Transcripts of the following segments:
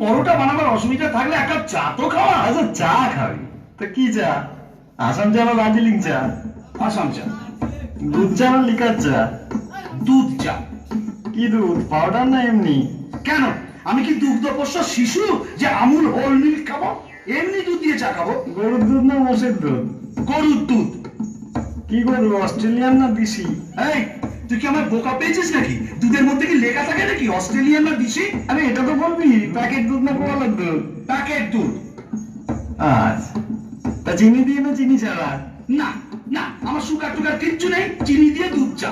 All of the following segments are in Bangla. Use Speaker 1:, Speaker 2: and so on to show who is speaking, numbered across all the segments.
Speaker 1: পরোটা বানাবার অসুবিধা থাকলে এক কাপ চা তো খাওয়া।
Speaker 2: আচ্ছা চা খাবি। তো কি চা? আসাম চা না দার্জিলিং চা?
Speaker 1: আসাম চা।
Speaker 2: দুধ চা না লিকার চা?
Speaker 1: দুধ চা।
Speaker 2: কি দুধ পাউডার না এমনি?
Speaker 1: কেন? আমি কি দুগ্ধপোষ্য শিশু যে আমুল হোল মিল্ক খাব? এমনি দুধ দিয়ে চা খাব?
Speaker 2: গরুর দুধ না মোষের দুধ?
Speaker 1: গরুর দুধ।
Speaker 2: কি গরু অস্ট্রেলিয়ান না দেশি?
Speaker 1: এই তুই কি আমার বোকা পেয়েছিস নাকি? দুধের মধ্যে কি লেখা থাকে নাকি? অস্ট্রেলিয়ান না দিশি
Speaker 2: আরে এটা তো বলবি প্যাকেট দুধ না কোয়ালার দুধ
Speaker 1: প্যাকেট দুধ।
Speaker 2: আচ্ছা। তা চিনি দিয়ে না চিনি ছাড়া?
Speaker 1: না না আমার সুগার টুগার কিচ্ছু নেই চিনি দিয়ে দুধ চা।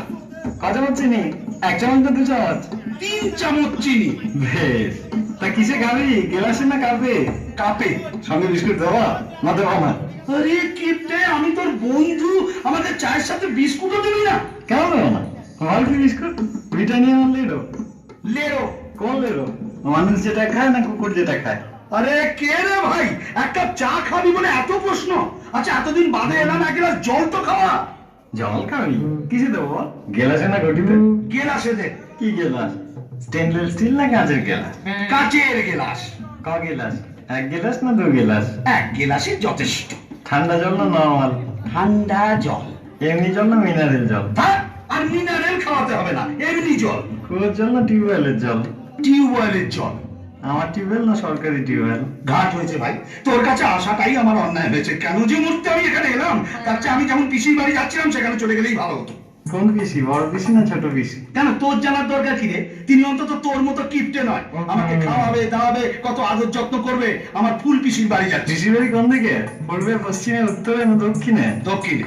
Speaker 2: কত চিনি? এক চামচ না দু চামচ?
Speaker 1: তিন চামচ চিনি।
Speaker 2: বেশ তা কিসে খাবি? গেলাসে না কাপে?
Speaker 1: কাপে।
Speaker 2: সঙ্গে বিস্কুট দেওয়া? না দেওয়া না
Speaker 1: আরে কিপটে আমি তোর বন্ধু। আমাদের চায়ের সাথে বিস্কুটও দিবি না।
Speaker 2: কেন দেবো বিস্কুট? ব্রিটানিয়া না লেডো।
Speaker 1: লেরো
Speaker 2: কোন লেডো? মানুষ যেটা খায় না কুকুর যেটা খায়?
Speaker 1: আরে কে রে ভাই? এক কাপ চা খাবি বলে এত প্রশ্ন। আচ্ছা এতদিন বাদে এলাম এক গ্লাস জল তো খাওয়া।
Speaker 2: জল খাবি? কিসে দেবো? গেলাসে না ঘটিতে?
Speaker 1: গেলাসে দে।
Speaker 2: কি গেলাস? স্টেনলেস স্টিল না কাঁচের গেলাস?
Speaker 1: কাচের গেলাস।
Speaker 2: ক গেলাস? এক গেলাস না দু গেলাস?
Speaker 1: এক গেলাসে যথেষ্ট।
Speaker 2: ঠান্ডা জল না নর্মাল?
Speaker 1: ঠান্ডা জল।
Speaker 2: এমনি জল না মিনারেল জল?
Speaker 1: থাক, আর মিনারেল খাওয়াতে হবে না এমনি জল।
Speaker 2: কুয়োর জল না টিউবওয়েলের জল?
Speaker 1: টিউবওয়েলের জল।
Speaker 2: আমার টিউবওয়েল না সরকারি টিউবওয়েল?
Speaker 1: ঘাট হয়েছে ভাই। তোর কাছে আসাটাই আমার অন্যায় হয়েছে। কেন যে মুহূর্তে আমি এখানে এলাম তার চেয়ে আমি যেমন পিসির বাড়ি যাচ্ছিলাম সেখানে চলে গেলেই ভালো হতো।
Speaker 2: কোন পিসি? বড় পিসি না ছোট পিসি?
Speaker 1: কেন? তোর জানার দরকার কি রে? তিনি অন্তত তোর মতো কিপটে নয়। আমাকে খাওয়াবে দাওয়াবে কত আদর যত্ন করবে আমার ফুল পিসির বাড়ি যাচ্ছে।
Speaker 2: পিসি বাড়ি কোন দিকে? পূর্বে পশ্চিমে উত্তরে না দক্ষিণে?
Speaker 1: দক্ষিণে।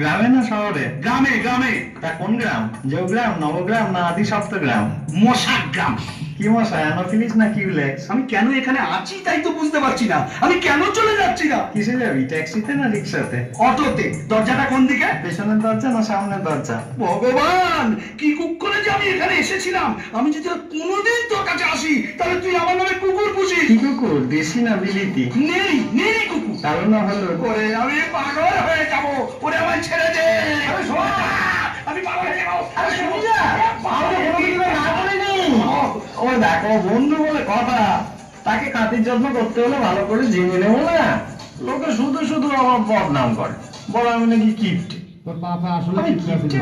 Speaker 2: গ্রামে না শহরে?
Speaker 1: গ্রামে গ্রামে।
Speaker 2: তা কোন গ্রাম? জৌগ্রাম নবগ্রাম না আদি সপ্তগ্রাম
Speaker 1: মশাক গ্রাম
Speaker 2: কি মশা অ্যানোফিলিস না কিউলেক্স
Speaker 1: আমি কেন এখানে আছি তাই তো বুঝতে পারছি না। আমি কেন চলে যাচ্ছি না?
Speaker 2: কিসে যাবি ট্যাক্সিতে না রিক্সাতে?
Speaker 1: অটোতে। দরজাটা কোন দিকে?
Speaker 2: পেছনের দরজা না সামনের দরজা?
Speaker 1: ভগবান কি কুকুরে যে আমি এখানে এসেছিলাম। আমি যদি কোনোদিন তোর কাছে আসি তাহলে তুই আমার নামে কুকুর পুষিস।
Speaker 2: কি কুকুর? দেশি না বিলিতি?
Speaker 1: নেই নেই কুকুর।
Speaker 2: কারও না হলো?
Speaker 1: ওরে আমি পাগল হয়ে যাব।
Speaker 2: ও দেখো বন্ধু বলে কথা। তাকে খাতির যত্ন করতে হলে ভালো করে জেনে নেব না। লোকে শুধু শুধু আমার বদনাম করে। বলা আমি নাকি কিপ্ট
Speaker 3: তোর বাবা আসলে।
Speaker 2: কিপ্টে